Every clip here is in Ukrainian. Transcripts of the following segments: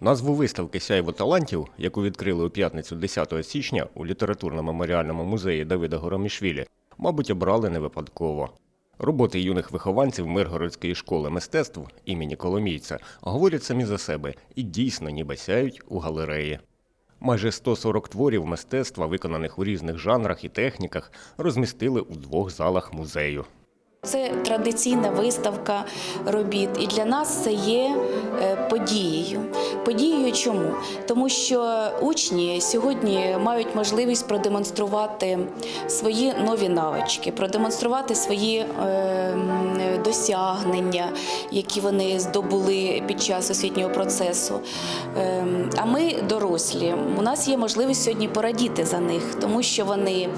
Назву виставки Сяйво талантів, яку відкрили у п'ятницю 10 січня у літературно-меморіальному музеї Давида Горомішвілі, мабуть, обрали не випадково. Роботи юних вихованців Миргородської школи мистецтв імені Коломійця говорять самі за себе і дійсно ніби сяють у галереї. Майже 140 творів мистецтва, виконаних у різних жанрах і техніках, розмістили у двох залах музею. Це традиційна виставка робіт, і для нас це є е, подією. Подією чому? Тому що учні сьогодні мають можливість продемонструвати свої нові навички, продемонструвати свої е, досягнення, які вони здобули під час освітнього процесу. Е, А ми дорослі. У нас є можливість сьогодні порадіти за них, тому що вони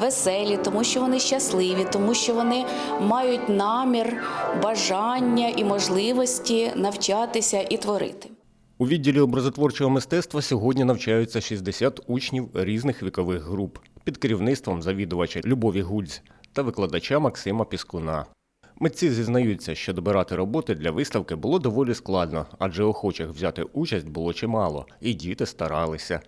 веселі, тому що вони щасливі, тому що вони мають намір, бажання і можливості навчатися і творити. У відділі образотворчого мистецтва сьогодні навчаються 60 учнів різних вікових груп під керівництвом завідувача Любові Гульць та викладача Максима Піскуна. Митці зізнаються, що добирати роботи для виставки було доволі складно, адже охочих взяти участь було чимало, і діти старалися.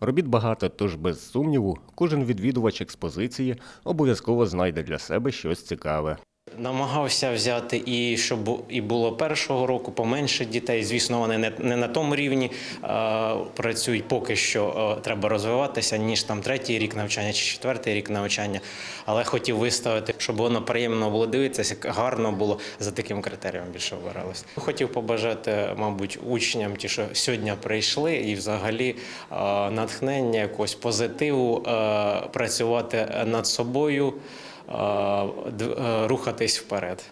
Робіт багато, тож без сумніву, кожен відвідувач експозиції обов'язково знайде для себе щось цікаве. Намагався взяти і щоб і було першого року поменше дітей. Звісно, вони не, не на тому рівні е, працюють поки що. Е, треба розвиватися, ніж там третій рік навчання чи четвертий рік навчання. Але хотів виставити, щоб воно приємно було дивитися, як гарно було за таким критерієм більше обиралось. Хотів побажати, мабуть, учням, ті, що сьогодні прийшли, і взагалі е, натхнення, якогось позитиву, е, працювати над собою рухатись вперед.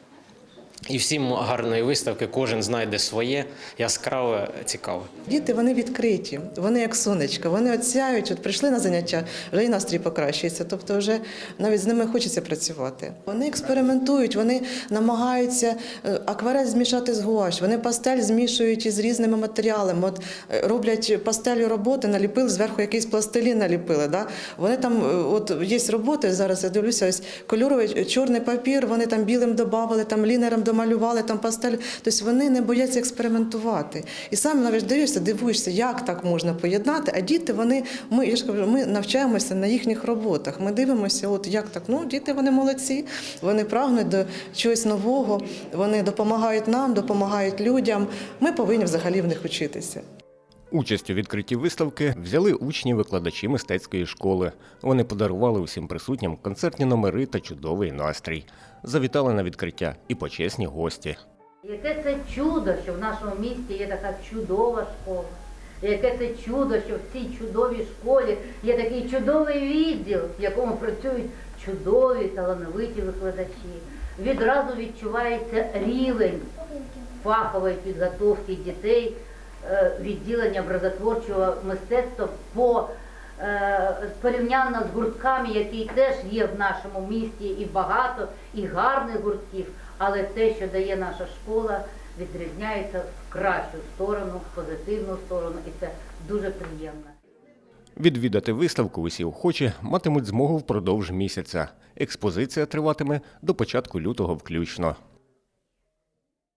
І всім гарної виставки, кожен знайде своє яскраве, цікаве. Діти вони відкриті, вони як сонечко, вони от сяють, от прийшли на заняття, вже і настрій покращується. Тобто, вже навіть з ними хочеться працювати. Вони експериментують, вони намагаються е, акварель змішати з гуаш, вони пастель змішують із різними матеріалами. От е, роблять пастелю роботи, наліпили зверху якийсь пластилін наліпили. Да? Вони там, е, от є роботи зараз. Я дивлюся, ось кольоровий чорний папір. Вони там білим додавали, там лінером домалювали, там пастель. Тобто вони не бояться експериментувати. І саме навіть дивишся, дивуєшся, як так можна поєднати. А діти, вони, ми, я ж кажу, ми навчаємося на їхніх роботах. Ми дивимося, от як так. Ну, діти вони молодці, вони прагнуть до чогось нового, вони допомагають нам, допомагають людям. Ми повинні взагалі в них учитися. Участь у відкритті виставки взяли учні викладачі мистецької школи. Вони подарували усім присутнім концертні номери та чудовий настрій. Завітали на відкриття і почесні гості. Яке це чудо, що в нашому місті є така чудова школа. Яке це чудо, що в цій чудовій школі є такий чудовий відділ, в якому працюють чудові талановиті викладачі. Відразу відчувається рівень фахової підготовки дітей, відділення образотворчого мистецтва по е, порівняно з гуртками, які теж є в нашому місті, і багато, і гарних гуртків, але те, що дає наша школа, відрізняється в кращу сторону, в позитивну сторону, і це дуже приємно. Відвідати виставку усі охочі матимуть змогу впродовж місяця. Експозиція триватиме до початку лютого включно.